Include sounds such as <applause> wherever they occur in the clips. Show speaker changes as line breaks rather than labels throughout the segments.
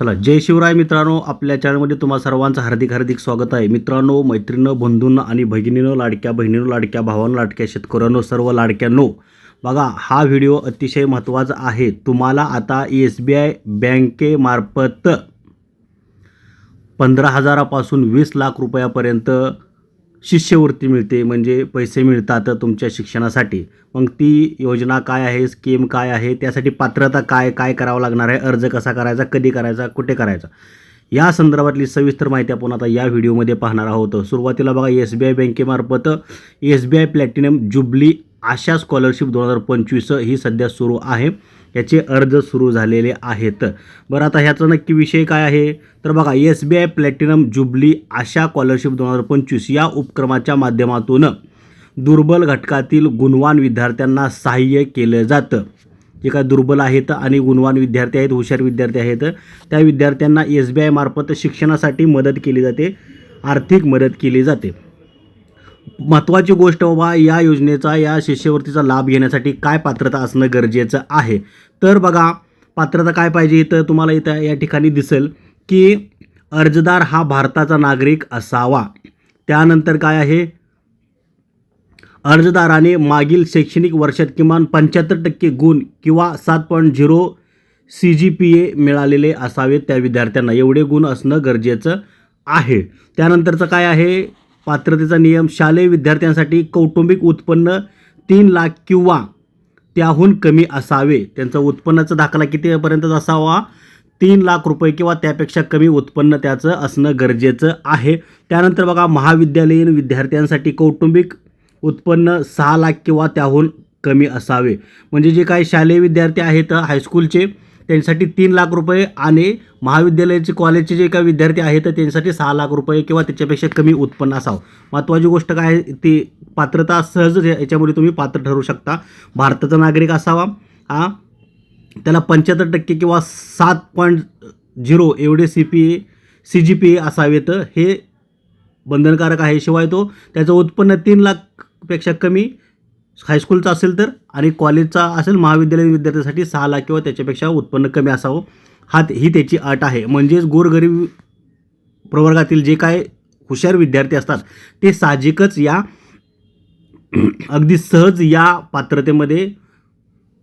चला जय शिवराय मित्रांनो आपल्या चॅनलमध्ये तुम्हा सर्वांचं हार्दिक हार्दिक स्वागत आहे. मित्रांनो मैत्रिणं बंधूंना आणि भगिनीनं लाडक्या बहिणीनं लाडक्या भावानं लाडक्या शेतकऱ्यांनो सर्व लाडक्यांनो बघा हा व्हिडिओ अतिशय महत्त्वाचा आहे. तुम्हाला आता एस बी आय बँकेमार्फत पंधरा हजारापासून वीस लाख रुपयापर्यंत शिष्यवृत्ती मिळते म्हणजे पैसे मिळतात तुमच्या शिक्षणासाठी. मग ती योजना काय आहे स्कीम काय आहे त्यासाठी पात्रता काय काय करावं लागणार आहे अर्ज कसा करायचा कधी करायचा कुठे करायचा? या संदर्भातली सविस्तर माहिती आपण आता या व्हिडिओमध्ये पाहणार आहोत. सुरुवातीला बघा एस बी आय बँकेमार्फत S B I platinum jubilee Asha scholarship दोन हजार पंचवीस ही सध्या सुरू आहे. याचे अर्ज सुरू झालेले आहेत. बरं आता ह्याचा नक्की विषय काय आहे? तर बघा S B I platinum jubilee Asha scholarship दोन हजार पंचवीस या उपक्रमाच्या माध्यमातून दुर्बल घटकातील गुणवान विद्यार्थ्यांना सहाय्य केलं जातं. जे काय दुर्बल आहेत आणि गुणवान विद्यार्थी आहेत हुशार विद्यार्थी आहेत त्या विद्यार्थ्यांना एस बी आयमार्फत शिक्षणासाठी मदत केली जाते आर्थिक मदत केली जाते. महत्त्वाची गोष्ट बाबा या योजनेचा या शिष्यवृत्तीचा लाभ घेण्यासाठी काय पात्रता असणं गरजेचं आहे? तर बघा पात्रता काय पाहिजे तर तुम्हाला इथं या ठिकाणी दिसेल की अर्जदार हा भारताचा नागरिक असावा. त्यानंतर काय आहे? अर्जदाराने मागील शैक्षणिक वर्षात किमान पंच्याहत्तर टक्के गुण किंवा सात point zero C G P A मिळालेले असावेत त्या विद्यार्थ्यांना. एवढे गुण असणं गरजेचं आहे. त्यानंतरचं काय आहे? पात्रतेचा नियम शालेय विद्यार्थ्यांसाठी कौटुंबिक उत्पन्न तीन लाख किंवा त्याहून कमी असावे. त्यांचा उत्पन्नाचा दाखला कितीपर्यंतच असावा? तीन लाख रुपये किंवा त्यापेक्षा कमी उत्पन्न त्याचं असणं गरजेचं आहे. त्यानंतर बघा महाविद्यालयीन विद्यार्थ्यांसाठी कौटुंबिक उत्पन्न सहा लाख किंवा त्याहून कमी असावे. म्हणजे जे काही शालेय विद्यार्थी आहेत हायस्कूलचे त्यांच्यासाठी तीन लाख रुपये आणि महाविद्यालयाचे कॉलेजचे जे काही विद्यार्थी आहेत तर त्यांच्यासाठी सहा लाख रुपये किंवा त्याच्यापेक्षा कमी उत्पन्न असावं. महत्त्वाची गोष्ट काय आहे ती पात्रता सहज याच्यामुळे तुम्ही पात्र ठरू शकता. भारताचा नागरिक असावा हा त्याला पंच्याहत्तर टक्के किंवा सात पॉईंट झिरो एवढे C P A C G P A असावेत हे बंधनकारक आहे. शिवाय तो त्याचं उत्पन्न तीन लाखपेक्षा कमी हायस्कूलचा असेल तर आणि कॉलेजचा असेल महाविद्यालयीन विद्यार्थ्यासाठी सहा लाख किंवा त्याच्यापेक्षा उत्पन्न कमी असावं. हा ही त्याची अट आहे. म्हणजेच गोरगरीब प्रवर्गातील जे काय हुशार विद्यार्थी असतात ते साहजिकच या <clears throat> अगदी सहज या पात्रतेमध्ये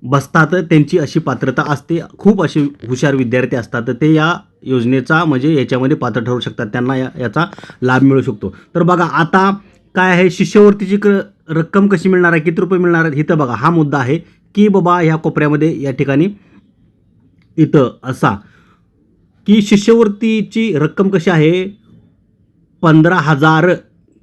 बसतात. त्यांची अशी पात्रता असते. खूप असे हुशार विद्यार्थी असतात. ते या योजनेचा म्हणजे याच्यामध्ये पात्र ठरू शकतात. त्यांना या याचा लाभ मिळू शकतो. तर बघा आता काय आहे? शिष्यवृत्तीची क रक्कम कशी मिळणार आहे? किती रुपये मिळणार आहेत? इथं बघा हा मुद्दा आहे की बाबा ह्या कोपऱ्यामध्ये या ठिकाणी इथं असा की शिष्यवृत्तीची रक्कम कशी आहे? पंधरा हजार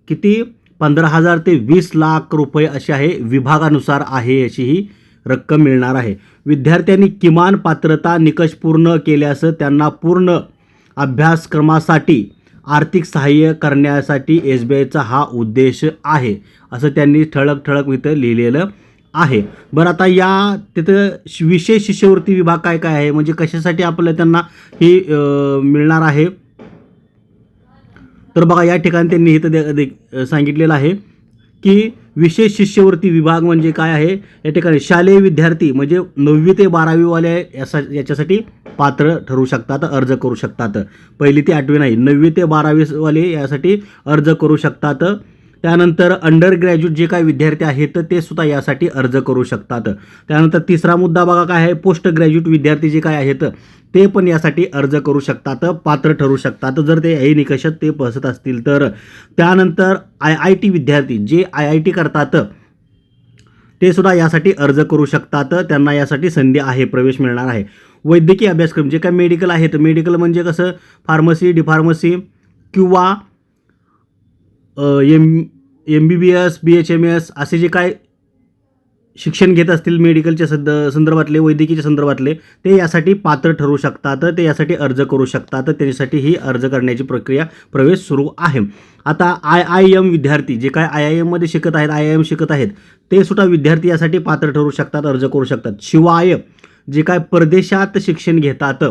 किती? पंधरा हजार ते वीस लाख रुपये अशी आहे विभागानुसार आहे अशी ही रक्कम मिळणार आहे. विद्यार्थ्यांनी किमान पात्रता निकष पूर्ण केल्यास त्यांना पूर्ण अभ्यासक्रमासाठी आर्थिक सहाय्य करण्यासाठी एस बी आयचा हा उद्देश आहे असं त्यांनी ठळक ठळक इथं लिहिलेलं आहे. बरं आता या तिथं विशेष शिष्यवृत्ती विभाग काय काय आहे? म्हणजे कशासाठी आपल्याला त्यांना ही मिळणार आहे? तर बघा या ठिकाणी त्यांनी इथं दे- दे- सांगितलेलं आहे की विशेष शिष्यवृत्ती विभाग म्हणजे काय आहे? या ठिकाणी शालेय विद्यार्थी म्हणजे नववी ते बारावीवाले यासा याच्यासाठी पात्र ठरू शकतात अर्ज करू शकतात. पहिली ते आठवी नाही नववी ते बारावीवाले यासाठी अर्ज करू शकतात. त्यानंतर अंडर ग्रॅज्युएट जे काही विद्यार्थी आहेत ते सुद्धा यासाठी अर्ज करू शकतात. त्यानंतर तिसरा मुद्दा बघा काय आहे पोस्ट ग्रॅज्युएट विद्यार्थी जे काय आहेत ते पण यासाठी अर्ज करू शकतात पात्र ठरू शकतात. जर ते हे निकषात ते बसत असतील तर. त्यानंतर आय आय टी विद्यार्थी जे आय आय टी करतात ते सुद्धा यासाठी अर्ज करू शकतात. त्यांना यासाठी संधी आहे प्रवेश मिळणार आहे. वैद्यकीय अभ्यासक्रम जे काय मेडिकल आहेत मेडिकल म्हणजे कसं? फार्मसी डिफार्मसी किंवा M M B B S B H M S असे जे काय शिक्षण घेत असतील मेडिकलच्या सद संदर्भातले वैद्यकीयच्या संदर्भातले ते यासाठी पात्र ठरू शकतात ते यासाठी अर्ज करू शकतात त्याच्यासाठी ही अर्ज करण्याची प्रक्रिया प्रवेश सुरू आहे. आता आय आय एम विद्यार्थी जे काय आय आय एममध्ये शिकत आहेत आय आय एम शिकत आहेत ते सुद्धा विद्यार्थी यासाठी पात्र ठरू शकतात अर्ज करू शकतात. शिवाय जे काय परदेशात शिक्षण घेतात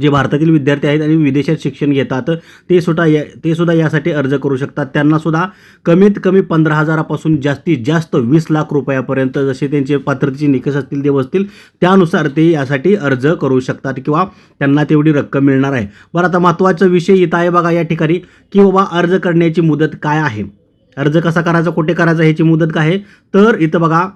जे भारतातील विद्यार्थी आहेत आणि विदेशात शिक्षण घेतात ते सुद्धा या ते सुद्धा यासाठी अर्ज करू शकतात. त्यांनासुद्धा कमीत कमी पंधरा हजारापासून जास्तीत जास्त वीस लाख रुपयापर्यंत जसे त्यांचे पात्रतेचे निकष असतील ते बसतील त्यानुसार ते यासाठी अर्ज करू शकतात किंवा त्यांना तेवढी रक्कम मिळणार आहे. बरं आता महत्त्वाचा विषय इथं आहे बघा या ठिकाणी की बाबा अर्ज करण्याची मुदत काय आहे? अर्ज कसा करायचा कुठे करायचा ह्याची मुदत काय आहे? तर इथं बघा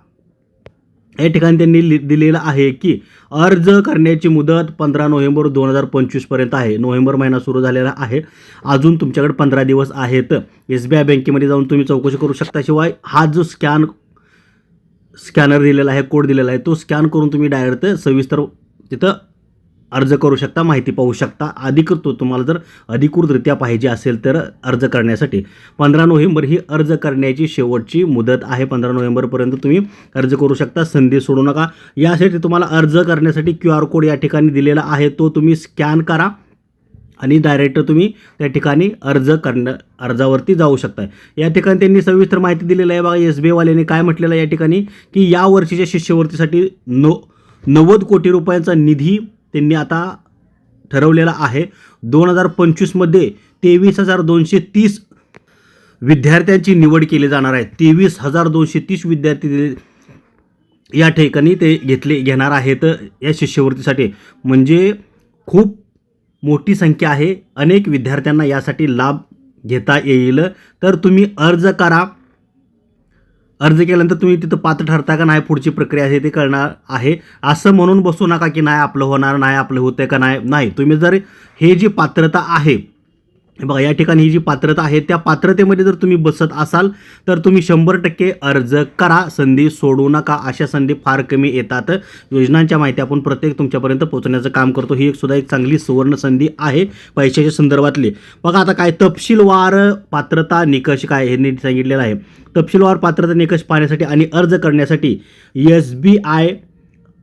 या ठिकाणी त्यांनी लि दिलेलं आहे की अर्ज करण्याची मुदत पंधरा नोव्हेंबर दोन हजार पंचवीसपर्यंत आहे. नोव्हेंबर महिना सुरू झालेला आहे. अजून तुमच्याकडे पंधरा दिवस आहेत. एस बी आय बँकेमध्ये जाऊन तुम्ही चौकशी करू शकता. शिवाय हा जो स्कॅन स्कॅनर दिलेला आहे कोड दिलेला आहे तो स्कॅन करून तुम्ही डायरेक्ट सविस्तर तिथं अर्ज करू शकता माहिती पाहू शकता. अधिकृत तुम्हाला जर अधिकृतरित्या पाहिजे असेल तर अर्ज करण्यासाठी. पंधरा नोव्हेंबर ही अर्ज करण्याची शेवटची मुदत आहे. पंधरा नोव्हेंबरपर्यंत तुम्ही अर्ज करू शकता. संधी सोडू नका. यासाठी तुम्हाला अर्ज करण्यासाठी क्यू आर कोड या ठिकाणी दिलेला आहे. तो तुम्ही स्कॅन करा आणि डायरेक्ट तुम्ही त्या ठिकाणी अर्ज करणं अर्जावरती जाऊ शकता या ठिकाणी त्यांनी सविस्तर माहिती दिलेली आहे. बघा एस बी आयवाल्याने काय म्हटलेलं आहे या ठिकाणी? की या वर्षीच्या शिष्यवृत्तीसाठी नो नव्वद कोटी रुपयांचा निधी त्यांनी आता ठरवलेला आहे. दोन हजार पंचवीसमध्ये तेवीस हजार दोनशे तीस विद्यार्थ्यांची निवड केली जाणार आहे. तेवीस हजार दोनशे तीस विद्यार्थी या ठिकाणी ते घेतले घेणार आहेत या शिष्यवृत्तीसाठी. म्हणजे खूप मोठी संख्या आहे. अनेक विद्यार्थ्यांना यासाठी लाभ घेता येईल. तर तुम्ही अर्ज करा. अर्ज केल्यानंतर तुम्ही तिथं पात्र ठरता का? नाही पुढची प्रक्रिया आहे ती करणार आहे. असं म्हणून बसू नका की नाही आपलं होणार नाही आपलं होतं का नाही? नाही. तुम्ही जर हे जी पात्रता आहे बघा या ठिकाणी ही जी पात्रता आहे त्या पात्रतेमध्ये जर तुम्ही बसत असाल तर तुम्ही शंभर टक्के अर्ज करा संधी सोडू नका अशा संधी फार कमी येतात. योजनांच्या माहिती आपण प्रत्येक तुमच्यापर्यंत पोहोचण्याचं काम करतो. ही एक सुद्धा एक चांगली सुवर्ण संधी आहे पैशाच्या संदर्भातली. बघा आता काय तपशीलवार पात्रता निकष काय हे नीट सांगितलेलं आहे. तपशीलवार पात्रता निकष पाहण्यासाठी आणि अर्ज करण्यासाठी S B I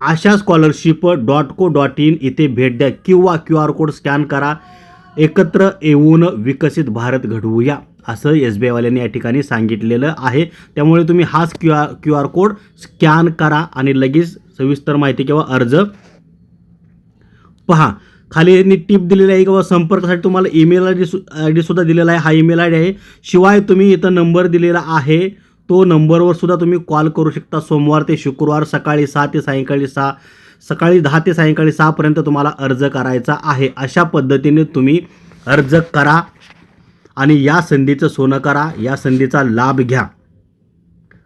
Asha scholarship dot co dot in इथे भेट द्या. किंवा क्यू आर कोड स्कॅन करा. एकत्र येऊन विकसित भारत घडवूया असं एस बी आयवाल्यांनी या ठिकाणी सांगितलेलं आहे. त्यामुळे तुम्ही हाच Q R Q R code scan करा आणि लगेच सविस्तर माहिती किंवा अर्ज पहा. खाली यांनी टिप दिलेली आहे किंवा संपर्कासाठी तुम्हाला ईमेल आय डी सु आय डीसुद्धा दिलेला आहे. हा ईमेल आय डी आहे. शिवाय तुम्ही इथं नंबर दिलेला आहे. तो नंबरवर सुद्धा तुम्ही कॉल करू शकता. सोमवार ते शुक्रवार सकाळी सहा ते सायंकाळी सहा सकाळी दहा ते सायंकाळी सहापर्यंत तुम्हाला अर्ज करायचा आहे. अशा पद्धतीने तुम्ही अर्ज करा आणि या संधीचं सोनं करा. या संधीचा लाभ घ्या.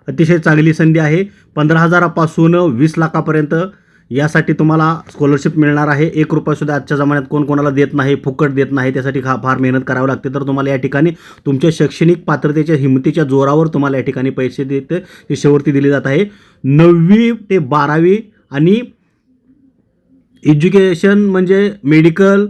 अतिशय चांगली संधी आहे. पंधरा हजारापासून वीस लाखापर्यंत यासाठी तुम्हाला स्कॉलरशिप मिळणार आहे. एक रुपयासुद्धा आजच्या जमान्यात कोण कोणाला देत नाही फुकट देत नाही. त्यासाठी खा फार मेहनत करावी लागते. तर तुम्हाला या ठिकाणी तुमच्या शैक्षणिक पात्रतेच्या हिमतीच्या जोरावर तुम्हाला या ठिकाणी पैसे देते शिष्यवृत्ती दिली जात आहे. नववी ते बारावी आणि एज्युकेशन म्हणजे medical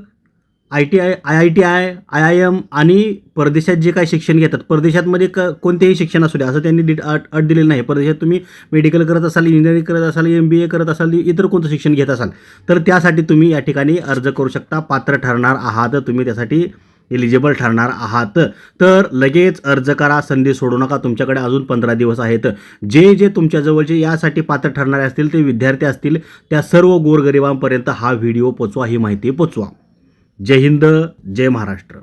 I T I I I T I I I M आणि परदेशात जे काही शिक्षण घेतात परदेशातमध्ये क कोणतेही शिक्षण असू दे असं त्यांनी डिट अट अट दिलेलं नाही. परदेशात तुम्ही मेडिकल करत असाल इंजिनिअरिंग करत असाल एम बी ए करत असाल इतर कोणतं शिक्षण घेत असाल तर त्यासाठी तुम्ही या ठिकाणी अर्ज करू शकता पात्र ठरणार आहात. तुम्ही त्यासाठी एलिजिबल ठरणार आहात. तर लगेच अर्ज करा संधी सोडू नका. तुमच्याकडे अजून पंधरा दिवस आहेत. जे जे तुमच्या जवळचे यासाठी पात्र ठरणारे असतील ते विद्यार्थी असतील त्या सर्व गोरगरिबांपर्यंत हा व्हिडिओ पोचवा ही माहिती पोचवा. जय हिंद जय महाराष्ट्र.